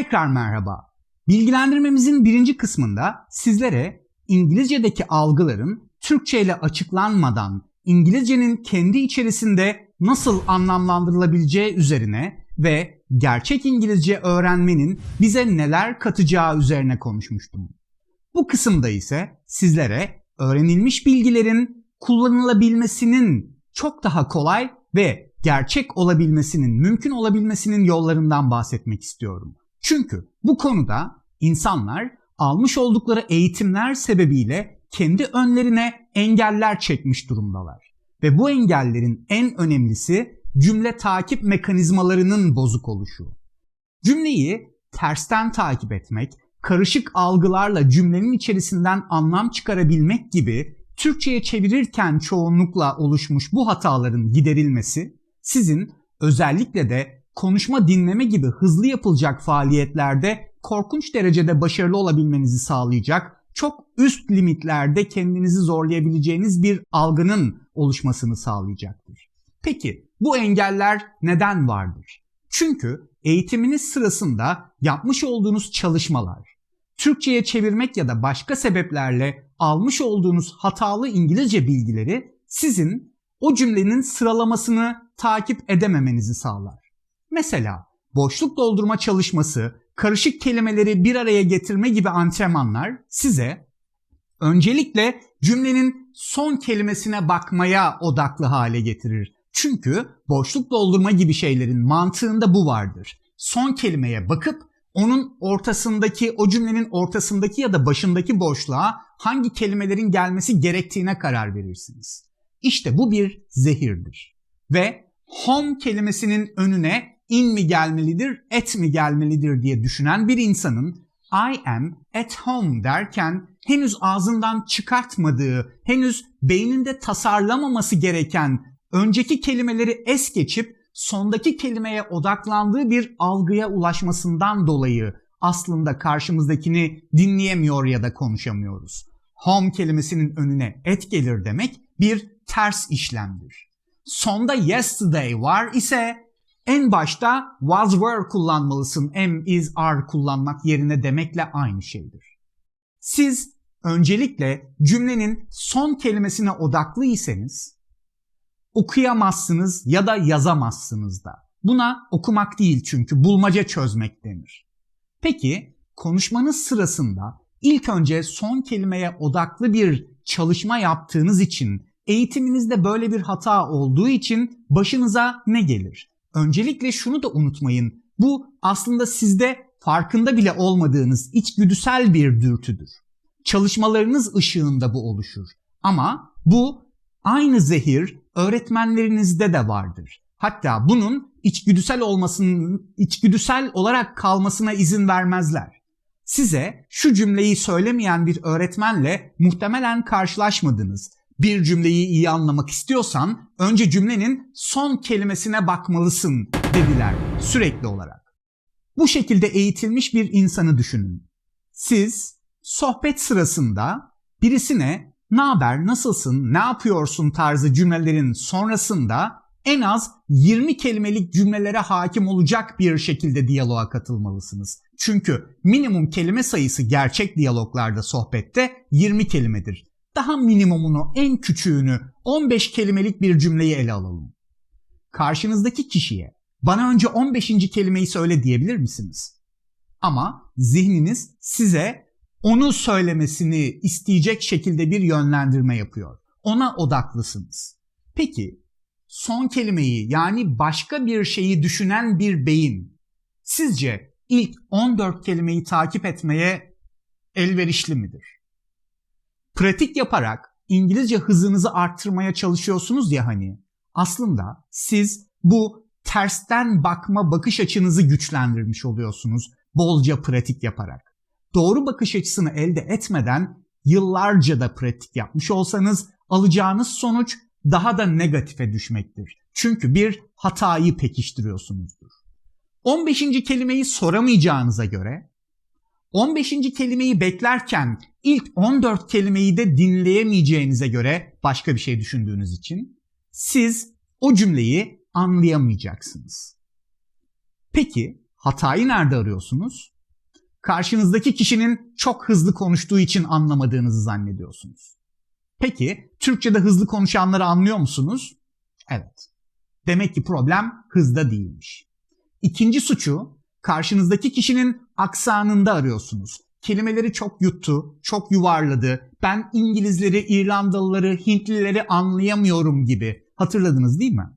Tekrar merhaba. Bilgilendirmemizin birinci kısmında sizlere İngilizce'deki algıların Türkçe ile açıklanmadan İngilizcenin kendi içerisinde nasıl anlamlandırılabileceği üzerine ve gerçek İngilizce öğrenmenin bize neler katacağı üzerine konuşmuştum. Bu kısımda ise sizlere öğrenilmiş bilgilerin kullanılabilmesinin çok daha kolay ve gerçek olabilmesinin, mümkün olabilmesinin yollarından bahsetmek istiyorum. Çünkü bu konuda insanlar almış oldukları eğitimler sebebiyle kendi önlerine engeller çekmiş durumdalar. Ve bu engellerin en önemlisi cümle takip mekanizmalarının bozuk oluşu. Cümleyi tersten takip etmek, karışık algılarla cümlenin içerisinden anlam çıkarabilmek gibi Türkçe'ye çevirirken çoğunlukla oluşmuş bu hataların giderilmesi sizin özellikle de konuşma dinleme gibi hızlı yapılacak faaliyetlerde korkunç derecede başarılı olabilmenizi sağlayacak, çok üst limitlerde kendinizi zorlayabileceğiniz bir algının oluşmasını sağlayacaktır. Peki bu engeller neden vardır? Çünkü eğitiminiz sırasında yapmış olduğunuz çalışmalar, Türkçe'ye çevirmek ya da başka sebeplerle almış olduğunuz hatalı İngilizce bilgileri sizin o cümlenin sıralamasını takip edememenizi sağlar. Mesela boşluk doldurma çalışması, karışık kelimeleri bir araya getirme gibi antrenmanlar size öncelikle cümlenin son kelimesine bakmaya odaklı hale getirir. Çünkü boşluk doldurma gibi şeylerin mantığında bu vardır. Son kelimeye bakıp onun ortasındaki, o cümlenin ortasındaki ya da başındaki boşluğa hangi kelimelerin gelmesi gerektiğine karar verirsiniz. İşte bu bir zehirdir. Ve home kelimesinin önüne in mi gelmelidir, et mi gelmelidir diye düşünen bir insanın I am at home derken henüz ağzından çıkartmadığı, henüz beyninde tasarlamaması gereken önceki kelimeleri es geçip sondaki kelimeye odaklandığı bir algıya ulaşmasından dolayı aslında karşımızdakini dinleyemiyor ya da konuşamıyoruz. Home kelimesinin önüne et gelir demek bir ters işlemdir. Sonda yesterday var ise en başta was were kullanmalısın, am, is, are kullanmak yerine demekle aynı şeydir. Siz öncelikle cümlenin son kelimesine odaklıysanız okuyamazsınız ya da yazamazsınız da. Buna okumak değil çünkü bulmaca çözmek denir. Peki konuşmanız sırasında ilk önce son kelimeye odaklı bir çalışma yaptığınız için eğitiminizde böyle bir hata olduğu için başınıza ne gelir? Öncelikle şunu da unutmayın. Bu aslında sizde farkında bile olmadığınız içgüdüsel bir dürtüdür. Çalışmalarınız ışığında bu oluşur. Ama bu aynı zehir öğretmenlerinizde de vardır. Hatta bunun içgüdüsel olmasının içgüdüsel olarak kalmasına izin vermezler. Size şu cümleyi söylemeyen bir öğretmenle muhtemelen karşılaşmadınız. Bir cümleyi iyi anlamak istiyorsan önce cümlenin son kelimesine bakmalısın dediler sürekli olarak. Bu şekilde eğitilmiş bir insanı düşünün. Siz sohbet sırasında birisine ne haber, nasılsın, ne yapıyorsun tarzı cümlelerin sonrasında en az 20 kelimelik cümlelere hakim olacak bir şekilde diyaloğa katılmalısınız. Çünkü minimum kelime sayısı gerçek diyaloglarda sohbette 20 kelimedir. Daha minimumunu, en küçüğünü 15 kelimelik bir cümleyi ele alalım. Karşınızdaki kişiye bana önce 15. kelimeyi söyle diyebilir misiniz? Ama zihniniz size onu söylemesini isteyecek şekilde bir yönlendirme yapıyor. Ona odaklısınız. Peki son kelimeyi yani başka bir şeyi düşünen bir beyin sizce ilk 14 kelimeyi takip etmeye elverişli midir? Pratik yaparak İngilizce hızınızı arttırmaya çalışıyorsunuz ya hani. Aslında siz bu tersten bakma bakış açınızı güçlendirmiş oluyorsunuz bolca pratik yaparak doğru bakış açısını elde etmeden yıllarca da pratik yapmış olsanız alacağınız sonuç daha da negatife düşmektir. Çünkü bir hatayı pekiştiriyorsunuzdur. 15. kelimeyi soramayacağınıza göre 15. kelimeyi beklerken ilk 14 kelimeyi de dinleyemeyeceğinize göre başka bir şey düşündüğünüz için siz o cümleyi anlayamayacaksınız. Peki Hatayı nerede arıyorsunuz? Karşınızdaki kişinin çok hızlı konuştuğu için anlamadığınızı zannediyorsunuz. Peki Türkçe'de hızlı konuşanları anlıyor musunuz? Evet. Demek ki problem hızda değilmiş. İkinci suçu karşınızdaki kişinin aksanında arıyorsunuz. Kelimeleri çok yuttu, çok yuvarladı. Ben İngilizleri, İrlandalıları, Hintlileri anlayamıyorum gibi. Hatırladınız değil mi?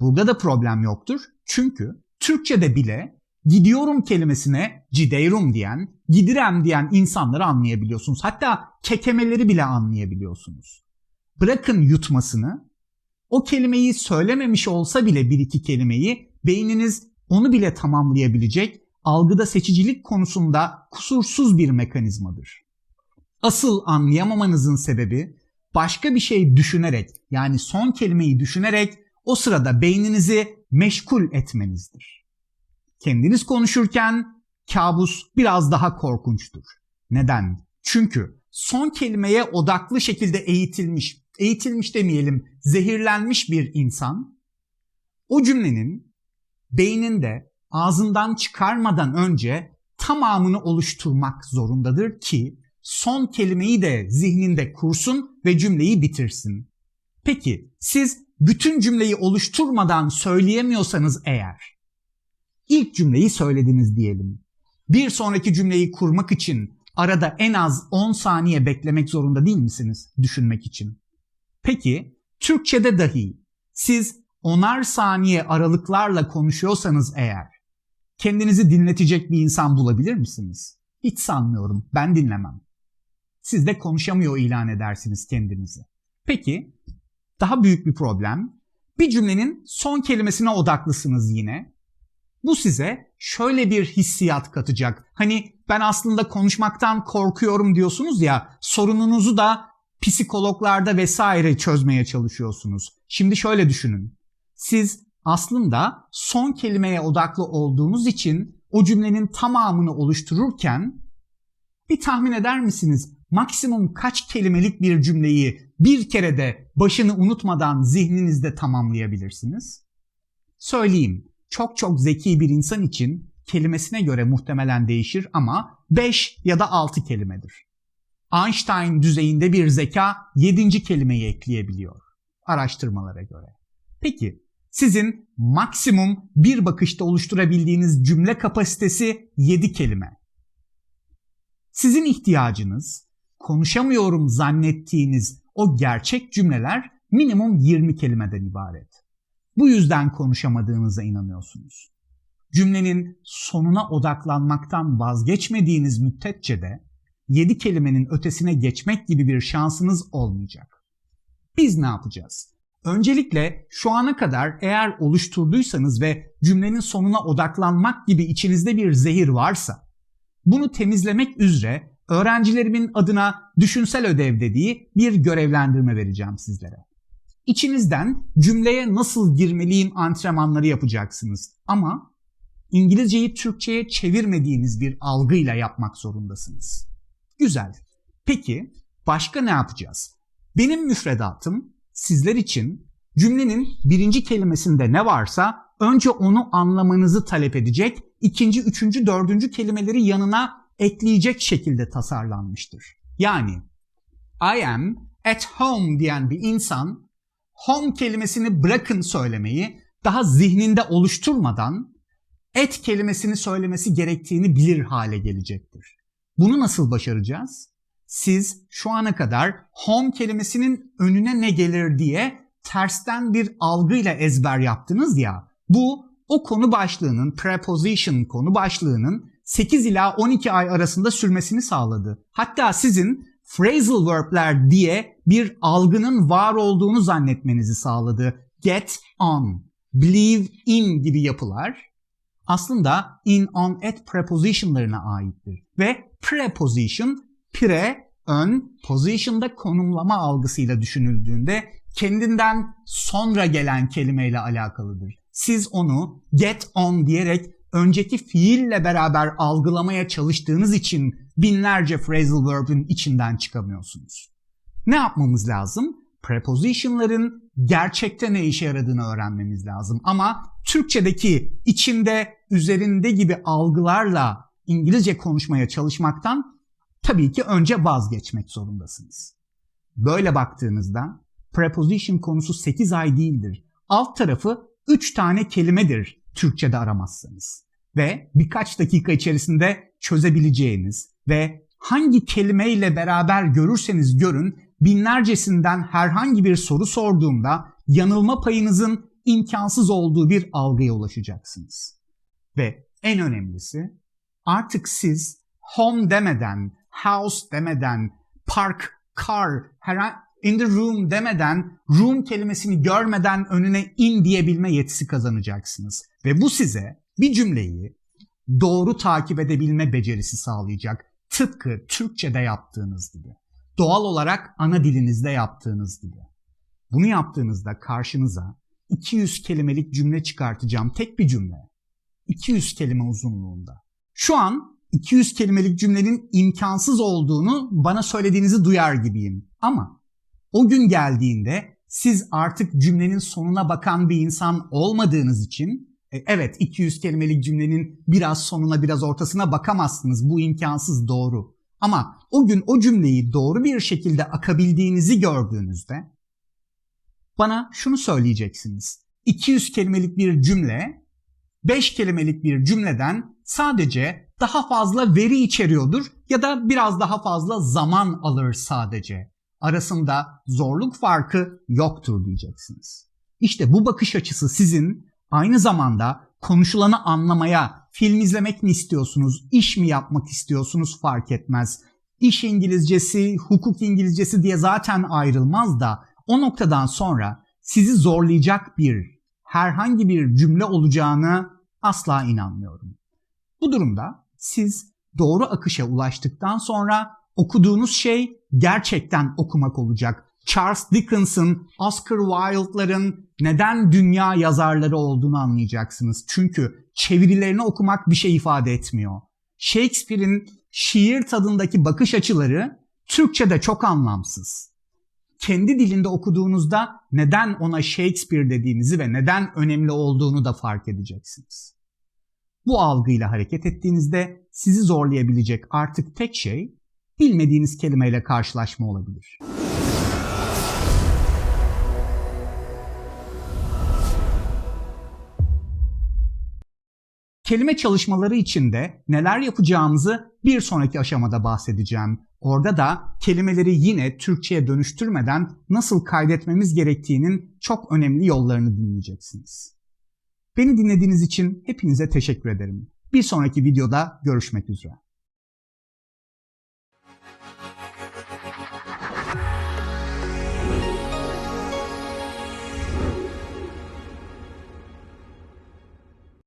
Burada da problem yoktur. Çünkü Türkçe'de bile gidiyorum kelimesine gideyrum diyen, gidirem diyen insanları anlayabiliyorsunuz. Hatta kekemeleri bile anlayabiliyorsunuz. Bırakın yutmasını, o kelimeyi söylememiş olsa bile bir iki kelimeyi beyniniz onu bile tamamlayabilecek algıda seçicilik konusunda kusursuz bir mekanizmadır. Asıl anlayamamanızın sebebi başka bir şey düşünerek yani son kelimeyi düşünerek o sırada beyninizi meşgul etmenizdir. Kendiniz konuşurken kabus biraz daha korkunçtur. Neden? Çünkü son kelimeye odaklı şekilde eğitilmiş, eğitilmiş demeyelim, zehirlenmiş bir insan o cümlenin beyninde ağzından çıkarmadan önce tamamını oluşturmak zorundadır ki son kelimeyi de zihninde kursun ve cümleyi bitirsin. Peki siz bütün cümleyi oluşturmadan söyleyemiyorsanız eğer ilk cümleyi söylediniz diyelim. Bir sonraki cümleyi kurmak için arada en az 10 saniye beklemek zorunda değil misiniz düşünmek için? Peki Türkçede dahi siz onar saniye aralıklarla konuşuyorsanız eğer kendinizi dinletecek bir insan bulabilir misiniz? Hiç sanmıyorum. Ben dinlemem. Siz de konuşamıyor ilan edersiniz kendinizi. Peki daha büyük bir problem. Bir cümlenin son kelimesine odaklısınız yine. Bu size şöyle bir hissiyat katacak. Hani ben aslında konuşmaktan korkuyorum diyorsunuz ya sorununuzu da psikologlarda vesaire çözmeye çalışıyorsunuz. Şimdi şöyle düşünün. Siz aslında son kelimeye odaklı olduğunuz için o cümlenin tamamını oluştururken bir tahmin eder misiniz? Maksimum kaç kelimelik bir cümleyi bir kere de başını unutmadan zihninizde tamamlayabilirsiniz? Söyleyeyim. Çok çok zeki bir insan için kelimesine göre muhtemelen değişir ama 5 ya da 6 kelimedir. Einstein düzeyinde bir zeka 7. kelimeyi ekleyebiliyor araştırmalara göre. Peki sizin maksimum bir bakışta oluşturabildiğiniz cümle kapasitesi 7 kelime. Sizin ihtiyacınız konuşamıyorum zannettiğiniz o gerçek cümleler minimum 20 kelimeden ibaret. Bu yüzden konuşamadığınıza inanıyorsunuz. Cümlenin sonuna odaklanmaktan vazgeçmediğiniz müddetçe de 7 kelimenin ötesine geçmek gibi bir şansınız olmayacak. Biz ne yapacağız? Öncelikle şu ana kadar eğer oluşturduysanız ve cümlenin sonuna odaklanmak gibi içinizde bir zehir varsa bunu temizlemek üzere öğrencilerimin adına düşünsel ödev dediği bir görevlendirme vereceğim sizlere. İçinizden cümleye nasıl girmeliyim antrenmanları yapacaksınız ama İngilizceyi Türkçe'ye çevirmediğiniz bir algıyla yapmak zorundasınız. Güzel. Peki başka ne yapacağız? Benim müfredatım sizler için cümlenin birinci kelimesinde ne varsa önce onu anlamanızı talep edecek, ikinci, üçüncü, dördüncü kelimeleri yanına ekleyecek şekilde tasarlanmıştır. Yani I am at home diyen bir insan home kelimesini bırakın söylemeyi daha zihninde oluşturmadan et kelimesini söylemesi gerektiğini bilir hale gelecektir. Bunu nasıl başaracağız? Siz şu ana kadar home kelimesinin önüne ne gelir diye tersten bir algıyla ezber yaptınız ya. Bu o konu başlığının, preposition konu başlığının 8 ila 12 ay arasında sürmesini sağladı. Hatta sizin phrasal verb'ler diye bir algının var olduğunu zannetmenizi sağladı. Get on, believe in gibi yapılar aslında in, on, at prepositionlarına aittir. Ve preposition, pre, ön, position'da konumlama algısıyla düşünüldüğünde kendinden sonra gelen kelimeyle alakalıdır. Siz onu get on diyerek önceki fiille beraber algılamaya çalıştığınız için binlerce phrasal verb'ün içinden çıkamıyorsunuz. Ne yapmamız lazım? Preposition'ların gerçekte ne işe yaradığını öğrenmemiz lazım. Ama Türkçedeki içinde, üzerinde gibi algılarla İngilizce konuşmaya çalışmaktan tabii ki önce vazgeçmek zorundasınız. Böyle baktığınızda preposition konusu 8 ay değildir. Alt tarafı 3 tane kelimedir Türkçe'de aramazsanız. Ve birkaç dakika içerisinde çözebileceğiniz ve hangi kelimeyle beraber görürseniz görün binlercesinden herhangi bir soru sorduğumda yanılma payınızın imkansız olduğu bir algıya ulaşacaksınız. Ve en önemlisi artık siz home demeden, house demeden, park, car, in the room demeden, room kelimesini görmeden önüne in diyebilme yetisi kazanacaksınız. Ve bu size bir cümleyi doğru takip edebilme becerisi sağlayacak. Tıpkı Türkçe'de yaptığınız gibi. Doğal olarak ana dilinizde yaptığınız gibi. Bunu yaptığınızda karşınıza 200 kelimelik cümle çıkartacağım tek bir cümle. 200 kelime uzunluğunda. Şu an 200 kelimelik cümlenin imkansız olduğunu bana söylediğinizi duyar gibiyim. Ama o gün geldiğinde siz artık cümlenin sonuna bakan bir insan olmadığınız için e, evet 200 kelimelik cümlenin biraz sonuna biraz ortasına bakamazsınız. Bu imkansız doğru. Ama o gün o cümleyi doğru bir şekilde akabildiğinizi gördüğünüzde bana şunu söyleyeceksiniz. 200 kelimelik bir cümle 5 kelimelik bir cümleden sadece daha fazla veri içeriyordur ya da biraz daha fazla zaman alır sadece. Arasında zorluk farkı yoktur diyeceksiniz. İşte bu bakış açısı sizin aynı zamanda konuşulanı anlamaya, film izlemek mi istiyorsunuz, iş mi yapmak istiyorsunuz fark etmez. İş İngilizcesi, hukuk İngilizcesi diye zaten ayrılmaz da o noktadan sonra sizi zorlayacak bir herhangi bir cümle olacağını asla inanmıyorum. Bu durumda siz doğru akışa ulaştıktan sonra okuduğunuz şey gerçekten okumak olacak. Charles Dickens'ın, Oscar Wilde'ların neden dünya yazarları olduğunu anlayacaksınız. Çünkü çevirilerini okumak bir şey ifade etmiyor. Shakespeare'in şiir tadındaki bakış açıları Türkçe'de çok anlamsız. Kendi dilinde okuduğunuzda neden ona Shakespeare dediğinizi ve neden önemli olduğunu da fark edeceksiniz. Bu algıyla hareket ettiğinizde sizi zorlayabilecek artık tek şey bilmediğiniz kelimeyle karşılaşma olabilir. Kelime çalışmaları içinde neler yapacağımızı bir sonraki aşamada bahsedeceğim. Orada da kelimeleri yine Türkçe'ye dönüştürmeden nasıl kaydetmemiz gerektiğinin çok önemli yollarını dinleyeceksiniz. Beni dinlediğiniz için hepinize teşekkür ederim. Bir sonraki videoda görüşmek üzere.